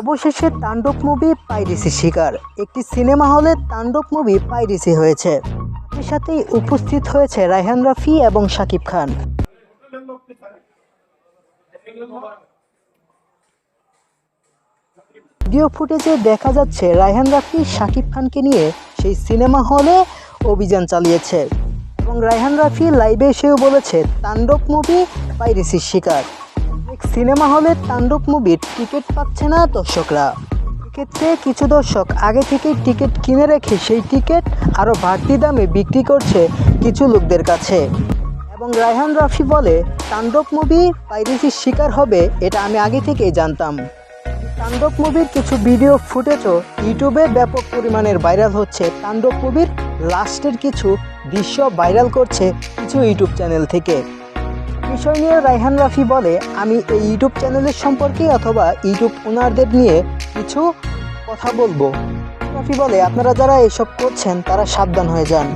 অবশেষে তাণ্ডব movie piracy শিকার। একটি সিনেমা হলে তাণ্ডব মুভি পাইরেসি হয়েছে। সাথে সাথেই উপস্থিত হয়েছে রায়হান রাফি এবং শাকিব খান। ভিডিও ফুটেজে দেখা যাচ্ছে রায়হান রাফি শাকিব খানকে নিয়ে সেই সিনেমা হলে অভিযান চালিয়েছে। এবং রায়হান রাফি লাইভে এসেও বলেছে, তাণ্ডব মুভি পাইরেসির শিকার। সিনেমা হলে তাণ্ডব মুভির টিকিট পাচ্ছে না দর্শকরা। এক্ষেত্রে কিছু দর্শক আগে থেকেই টিকিট কিনে রেখে সেই টিকিট আরও বাড়তি দামে বিক্রি করছে কিছু লোকদের কাছে। এবং রায়হান রাফি বলে, তাণ্ডব মুভি পাইরেসির শিকার হবে এটা আমি আগে থেকেই জানতাম। তাণ্ডব মুভির কিছু ভিডিও ফুটেজও ইউটিউবে ব্যাপক পরিমাণের ভাইরাল হচ্ছে। তাণ্ডব মুভির লাস্টের কিছু দৃশ্য ভাইরাল করছে কিছু ইউটিউব চ্যানেল থেকে। বিষয় নিয়ে রায়হান রাফি বলে, আমি এই ইউটিউব চ্যানেলের সম্পর্কে অথবা ইউটিউব ওনারদের নিয়ে কিছু কথা বলব। রাফি বলে, আপনারা যারা এসব করছেন, তারা সাবধান হয়ে যান।